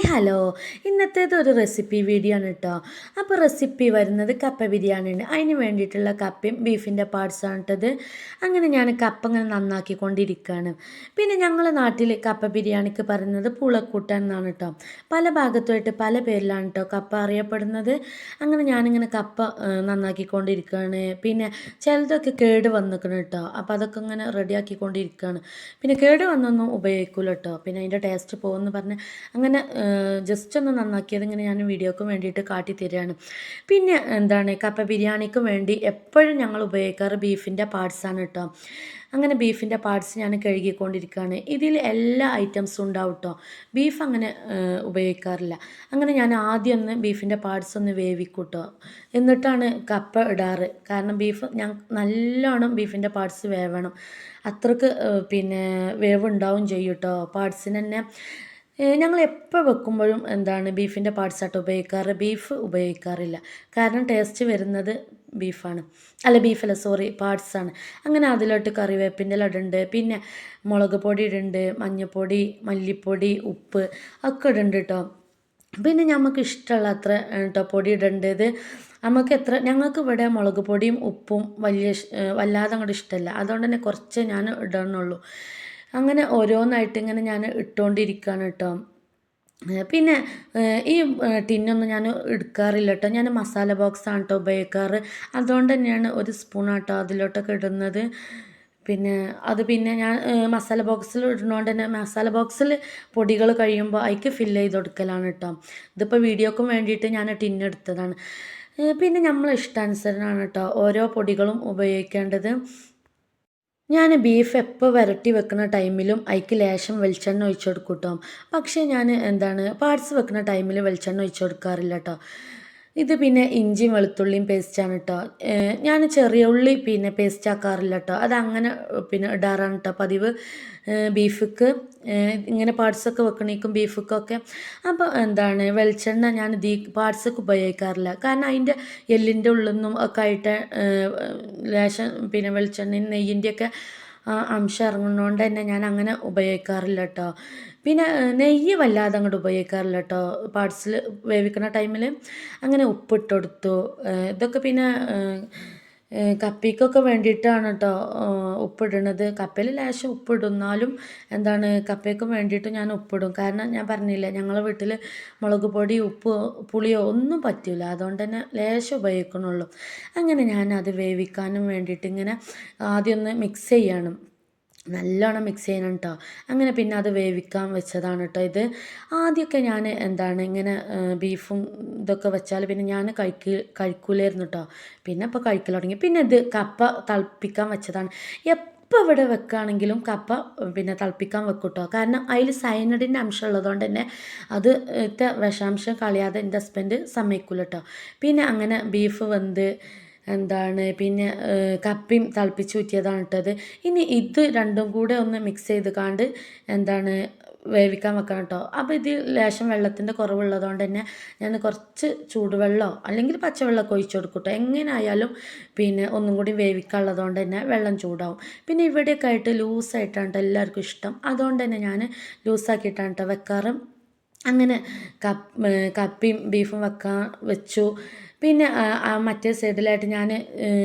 Hi hello ഇന്നത്തേത് ഒരു recipe video ആണ് കേട്ടോ അപ്പോൾ റെസിപ്പി വരുന്നത് കപ്പ ബിരിയാണിയാണ് അതിന് വേണ്ടിയിട്ടുള്ള കപ്പയും ബീഫിന്റെ പാർട്സാണ് ഇട്ടത് അങ്ങനെ ഞാൻ കപ്പ ഇങ്ങനെ നന്നാക്കിക്കൊണ്ടിരിക്കുകയാണ് പിന്നെ ഞങ്ങളുടെ നാട്ടിൽ കപ്പ ബിരിയാണിക്ക് പറയുന്നത് പുളക്കൂട്ടൻ എന്നാണ് കേട്ടോ പല ഭാഗത്തുമായിട്ട് പല പേരിലാണ് കേട്ടോ കപ്പ അറിയപ്പെടുന്നത്. അങ്ങനെ ഞാനിങ്ങനെ കപ്പ നന്നാക്കിക്കൊണ്ടിരിക്കുകയാണ് പിന്നെ ചിലതൊക്കെ കേട് വന്നിക്കണം കേട്ടോ അപ്പോൾ അതൊക്കെ ഇങ്ങനെ റെഡിയാക്കിക്കൊണ്ടിരിക്കുകയാണ് പിന്നെ കേട് വന്നൊന്നും ഉപയോഗിക്കില്ല കേട്ടോ പിന്നെ അതിന്റെ ടേസ്റ്റ് പോകുമെന്ന് പറഞ്ഞ് അങ്ങനെ ജസ്റ്റ് ഒന്ന് നന്നാക്കിയത് ഇങ്ങനെ ഞാൻ വീഡിയോക്ക് വേണ്ടിയിട്ട് കാട്ടി തരികയാണ്. പിന്നെ എന്താണ് കപ്പ ബിരിയാണിക്ക് വേണ്ടി എപ്പോഴും ഞങ്ങൾ ഉപയോഗിക്കാറ് ബീഫിന്റെ പാർട്സാണ് കേട്ടോ അങ്ങനെ ബീഫിന്റെ പാർട്സ് ഞാൻ കഴുകിക്കൊണ്ടിരിക്കുകയാണ്. ഇതിൽ എല്ലാ ഐറ്റംസും ഉണ്ടാവും കേട്ടോ ബീഫ് അങ്ങനെ ഉപയോഗിക്കാറില്ല. അങ്ങനെ ഞാൻ ആദ്യം ഒന്ന് ബീഫിന്റെ പാർട്സ് ഒന്ന് വേവിക്കൂട്ടോ എന്നിട്ടാണ് കപ്പ ഇടാറ്. കാരണം ബീഫ് ഞാൻ നല്ലോണം ബീഫിന്റെ പാർട്സ് വേവണം. അത്രയ്ക്ക് പിന്നെ വേവ് ഉണ്ടാവും ചെയ്യും കേട്ടോ പാർട്സിന് തന്നെ ഞങ്ങൾ എപ്പോൾ വെക്കുമ്പോഴും എന്താണ് ബീഫിന്റെ പാർട്സായിട്ട് ഉപയോഗിക്കാറ്? ബീഫ് ഉപയോഗിക്കാറില്ല. കാരണം ടേസ്റ്റ് വരുന്നത് ബീഫാണ്. അല്ല ബീഫല്ല സോറി പാർട്സാണ് അങ്ങനെ അതിലോട്ട് കറിവേപ്പിന്റെ ലഡുണ്ട്. പിന്നെ മുളക് പൊടി ഇടുന്നുണ്ട് മഞ്ഞൾപ്പൊടി മല്ലിപ്പൊടി ഉപ്പ് ഒക്കെ ഇടുന്നുണ്ട് കേട്ടോ പിന്നെ നമുക്ക് ഇഷ്ടമുള്ള അത്ര കേട്ടോ പൊടി ഇടേണ്ടത് നമുക്ക് എത്ര ഞങ്ങൾക്ക് ഇവിടെ മുളക് പൊടിയും ഉപ്പും വലിയ വല്ലാതെ അങ്ങോട്ട് ഇഷ്ടമല്ല അതുകൊണ്ട് തന്നെ കുറച്ച് ഞാൻ ഇടണുള്ളൂ. അങ്ങനെ ഓരോന്നായിട്ട് ഇങ്ങനെ ഞാൻ ഇട്ടുകൊണ്ടിരിക്കുകയാണ് കേട്ടോ. പിന്നെ ഈ ടിന്നൊന്നും ഞാൻ എടുക്കാറില്ല കേട്ടോ. ഞാൻ മസാല ബോക്സാണ് കേട്ടോ ഉപയോഗിക്കാറ്. അതുകൊണ്ട് തന്നെയാണ് ഒരു സ്പൂൺ കേട്ടോ അതിലോട്ടൊക്കെ ഇടുന്നത്. പിന്നെ അത് പിന്നെ ഞാൻ മസാല ബോക്സിൽ ഇടുന്നതുകൊണ്ട് തന്നെ മസാല ബോക്സിൽ പൊടികൾ കഴിയുമ്പോൾ അതിക്ക് ഫില്ല് ചെയ്ത് കൊടുക്കലാണ് കേട്ടോ. ഇതിപ്പോൾ വീഡിയോക്കും വേണ്ടിയിട്ട് ഞാൻ ടിന്നെടുത്തതാണ് പിന്നെ നമ്മൾ ഇഷ്ടാനുസരണമാണ് കേട്ടോ ഓരോ പൊടികളും ഉപയോഗിക്കേണ്ടത്. ഞാൻ ബീഫ് എപ്പോൾ വരട്ടി വെക്കുന്ന ടൈമിലും അതിക്ക് ലേശം വെളിച്ചെണ്ണ ഒഴിച്ചു കൊടുക്കും കേട്ടോ പക്ഷേ ഞാൻ എന്താണ് പാർട്സ് വെക്കുന്ന ടൈമിൽ വെളിച്ചെണ്ണ ഒഴിച്ചു കൊടുക്കാറില്ല കേട്ടോ ഇത് പിന്നെ ഇഞ്ചിയും വെളുത്തുള്ളിയും പേസ്റ്റാണ് കേട്ടോ ഞാൻ ചെറിയ ഉള്ളി പിന്നെ പേസ്റ്റ് ആക്കാറില്ല കേട്ടോ അതങ്ങനെ പിന്നെ ഇടാറാണ് കേട്ടോ പതിവ്. ബീഫിക്ക് ഇങ്ങനെ പാർട്സൊക്കെ വെക്കണേക്കും ബീഫിക്കൊക്കെ. അപ്പോൾ എന്താണ് വെളിച്ചെണ്ണ ഞാൻ ദീ പാർട്സൊക്കെ ഉപയോഗിക്കാറില്ല. കാരണം അതിന്റെ എല്ലിന്റെ ഉള്ളിൽ നിന്നും ഒക്കെ ആയിട്ട് ലേശം പിന്നെ വെളിച്ചെണ്ണയും നെയ്യിന്റെയൊക്കെ അംശം ഇറങ്ങുന്നതുകൊണ്ട് തന്നെ ഞാൻ അങ്ങനെ ഉപയോഗിക്കാറില്ല കേട്ടോ പിന്നെ നെയ്യ് വല്ലാതെ അങ്ങോട്ട് ഉപയോഗിക്കാറില്ല കേട്ടോ പാർട്സിൽ വേവിക്കുന്ന ടൈമിൽ അങ്ങനെ ഉപ്പിട്ട് കൊടുത്തു ഇതൊക്കെ പിന്നെ കപ്പിക്കൊക്കെ വേണ്ടിയിട്ടാണ് കേട്ടോ ഉപ്പിടുന്നത് കപ്പയിൽ ലേശം ഉപ്പിടുന്നാലും എന്താണ് കപ്പയ്ക്ക് വേണ്ടിയിട്ട് ഞാൻ ഉപ്പിടും. കാരണം ഞാൻ പറഞ്ഞില്ലേ ഞങ്ങളെ വീട്ടിൽ മുളക് പൊടി ഉപ്പ് പുളിയോ ഒന്നും പറ്റില്ല അതുകൊണ്ട് തന്നെ ലേശം ഉപയോഗിക്കണുള്ളൂ. അങ്ങനെ ഞാൻ അത് വേവിക്കാനും വേണ്ടിയിട്ട് ഇങ്ങനെ ആദ്യം ഒന്ന് മിക്സ് ചെയ്യണം. നല്ലോണം മിക്സ് ചെയ്യണം കേട്ടോ അങ്ങനെ പിന്നെ അത് വേവിക്കാൻ വെച്ചതാണ് കേട്ടോ ഇത്. ആദ്യമൊക്കെ ഞാൻ എന്താണ് ഇങ്ങനെ ബീഫും ഇതൊക്കെ വെച്ചാൽ പിന്നെ ഞാൻ കഴിക്ക് കഴിക്കൂലായിരുന്നു കേട്ടോ പിന്നെ ഇപ്പോൾ കഴിക്കൽ തുടങ്ങി. പിന്നെ ഇത് കപ്പ തിളപ്പിക്കാൻ വെച്ചതാണ്. എപ്പോൾ ഇവിടെ വെക്കുകയാണെങ്കിലും കപ്പ പിന്നെ തിളപ്പിക്കാൻ വെക്കും കേട്ടോ കാരണം അതിൽ സൈനഡിന്റെ അംശം ഉള്ളതുകൊണ്ട് തന്നെ അത് വിഷാംശം കളയാതെ എന്റെ ഹസ്ബൻഡ് സമ്മതിക്കില്ല കേട്ടോ പിന്നെ അങ്ങനെ ബീഫ് വെന്ത് എന്താണ് പിന്നെ കപ്പയും തിളപ്പിച്ച് ഊറ്റിയതാണ് ഇട്ടത്. ഇനി ഇത് രണ്ടും കൂടെ ഒന്ന് മിക്സ് ചെയ്ത് കാണ്ട് എന്താണ് വേവിക്കാൻ വെക്കണം കേട്ടോ അപ്പോൾ ഇത് ലേശം വെള്ളത്തിന്റെ കുറവുള്ളതുകൊണ്ട് തന്നെ ഞാൻ കുറച്ച് ചൂടുവെള്ളമോ അല്ലെങ്കിൽ പച്ചവെള്ളമൊക്കെ ഒഴിച്ചു കൊടുക്കും കേട്ടോ എങ്ങനെ ആയാലും പിന്നെ ഒന്നും കൂടി വേവിക്കാനുള്ളതുകൊണ്ട് തന്നെ വെള്ളം ചൂടാവും. പിന്നെ ഇവിടെയൊക്കെ ആയിട്ട് ലൂസായിട്ടാണ് കേട്ടോ എല്ലാവർക്കും ഇഷ്ടം. അതുകൊണ്ട് തന്നെ ഞാൻ ലൂസാക്കിയിട്ടാണ് കേട്ടോ വെക്കാറ്. അങ്ങനെ കപ്പ് കപ്പയും ബീഫും വെക്കാൻ വെച്ചു. പിന്നെ ആ മറ്റേ സൈഡിലായിട്ട് ഞാൻ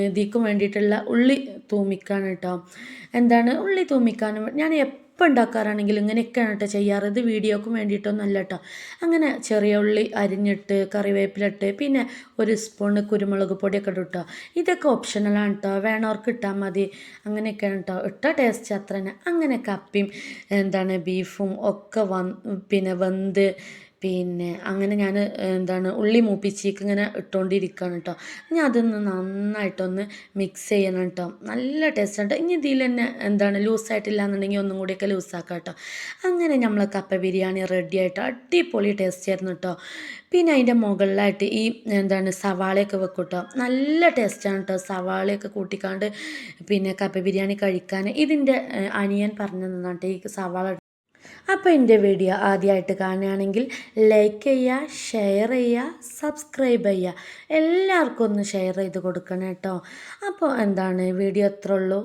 ഇതിക്കും വേണ്ടിയിട്ടുള്ള ഉള്ളി തൂമിക്കാണ് കേട്ടോ എന്താണ് ഉള്ളി തൂമിക്കാനും ഞാൻ എപ്പോൾ ഉണ്ടാക്കാറാണെങ്കിൽ ഇങ്ങനെയൊക്കെയാണ് കേട്ടോ ചെയ്യാറ്. ഇത് വീഡിയോക്കും നല്ല കേട്ടോ. അങ്ങനെ ചെറിയ ഉള്ളി അരിഞ്ഞിട്ട് കറിവേപ്പിലിട്ട് പിന്നെ ഒരു സ്പൂണ് കുരുമുളക് പൊടിയൊക്കെ ഇടും കേട്ടോ. ഇതൊക്കെ ഓപ്ഷണലാണ് കേട്ടോ. വേണവർക്ക് ഇട്ടാൽ മതി. അങ്ങനെയൊക്കെയാണ് കേട്ടോ. ഇട്ട ടേസ്റ്റ് അത്ര തന്നെ അങ്ങനെ കപ്പിയും എന്താണ് ബീഫും ഒക്കെ വന്ന് പിന്നെ വെന്ത് പിന്നെ അങ്ങനെ ഞാൻ എന്താണ് ഉള്ളി മൂപ്പിച്ചേക്ക് ഇങ്ങനെ ഇട്ടുകൊണ്ടിരിക്കുകയാണ് കേട്ടോ ഇനി അതൊന്ന് നന്നായിട്ടൊന്ന് മിക്സ് ചെയ്യണം കേട്ടോ നല്ല ടേസ്റ്റ് കേട്ടോ ഇനി ഇതിൽ തന്നെ എന്താണ് ലൂസായിട്ടില്ല എന്നുണ്ടെങ്കിൽ ഒന്നും കൂടിയൊക്കെ ലൂസാക്കാം കേട്ടോ അങ്ങനെ നമ്മൾ കപ്പ ബിരിയാണി റെഡി ആയിട്ട് അടിപൊളി ടേസ്റ്റ് ആയിരുന്നു കേട്ടോ പിന്നെ അതിന്റെ മുകളിലായിട്ട് ഈ എന്താണ് സവാളയൊക്കെ വെക്കും കേട്ടോ നല്ല ടേസ്റ്റാണ് കേട്ടോ സവാളയൊക്കെ കൂട്ടിക്കാണ്ട് പിന്നെ കപ്പ ബിരിയാണി കഴിക്കാൻ. ഇതിന്റെ അനിയൻ പറഞ്ഞു തന്നാട്ടെ ഈ സവാള അപ്പോൾ എന്റെ വീഡിയോ ആദ്യമായിട്ട് കാണുകയാണെങ്കിൽ ലൈക്ക് ചെയ്യുക ഷെയർ ചെയ്യുക സബ്സ്ക്രൈബ് ചെയ്യുക. എല്ലാവർക്കും ഒന്ന് ഷെയർ ചെയ്ത് കൊടുക്കണം കേട്ടോ. അപ്പോൾ എന്താണ് വീഡിയോ എത്ര ഉള്ളൂ.